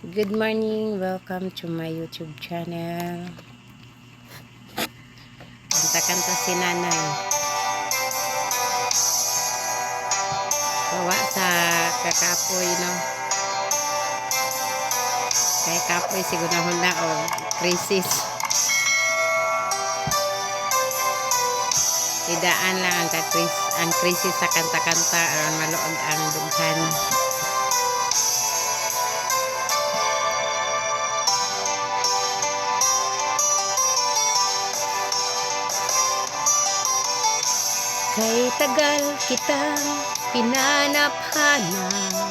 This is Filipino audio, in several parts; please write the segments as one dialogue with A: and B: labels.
A: Good morning, welcome to my YouTube channel. Kanta-kanta si nanay. Bawa sa kakapoy, no? Kay kapoy siguro na o crisis. Tidaan lang ang, kakris, ang krisis sa kanta-kanta aron maluog ang dughan. Kay tagal kitang pinanap-hanap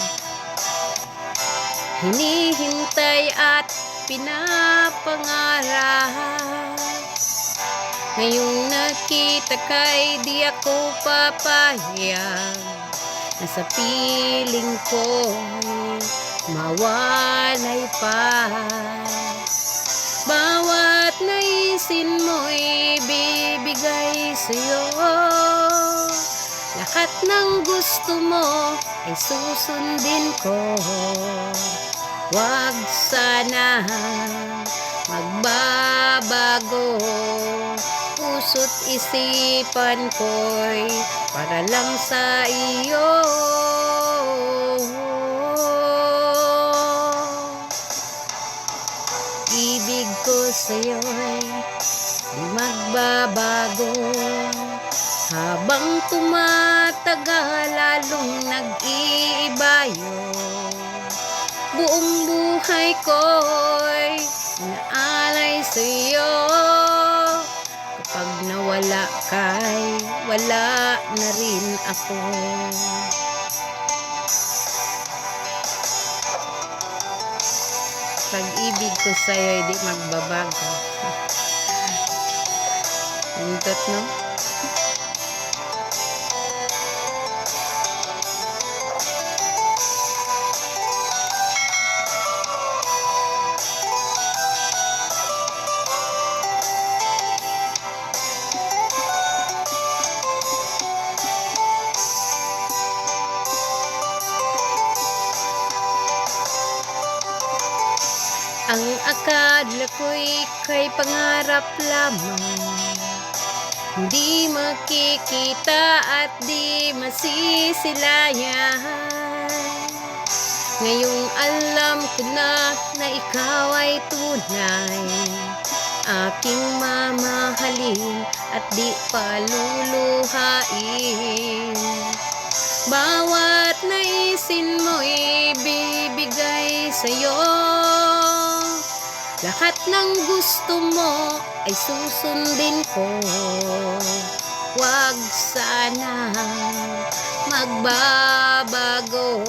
A: Hinihintay at pinapangarap Ngayong nakita kay di ako papayag. Na piling ko'y mawalay pa. Bawat naisin mo'y bibigay sa'yo Lahat ng gusto mo ay susundin ko. Wag sana magbabago. Puso't isipan ko'y para lang sa iyo. Ibig ko sa'yo'y di magbabago Habang tumatagal lalong nag-iiba Buong buhay ko'y inaalay sa'yo. Kapag nawala kay wala na rin ako. Pag-ibig ko sa'yo hindi magbabago. Nindot no? Ang akala ko'y kay pangarap lamang. Hindi makikita at di masisilayan. Ngayong alam ko na na ikaw ay tunay. Aking mamahalin at di paluluhain Bawat naisin mo'y bibigay sa'yo lahat ng gusto mo ay susundin ko. Huwag sana magbabago.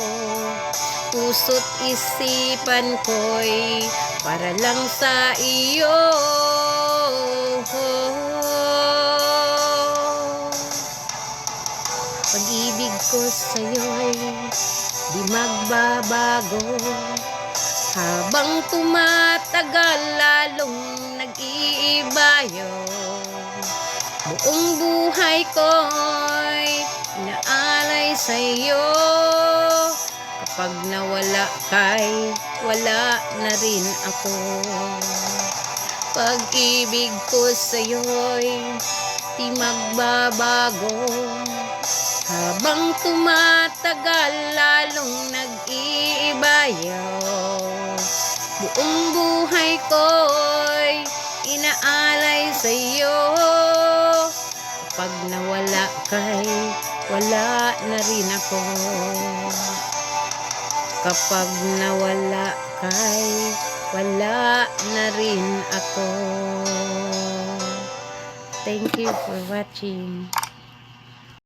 A: Puso't isipan ko'y para lang sa iyo. Pag-ibig ko sa'yo'y di magbabago habang tumatagal lalong nag-iiba Buong buhay ko'y inaalay sa'yo. Kapag nawala kay wala na rin ako. Pag-ibig ko sa'yo'y di magbabago. Habang tumatagal lalong nag-iiba yun nawala kay wala na rin ako Kapag nawala kay wala na rin ako Thank you for watching.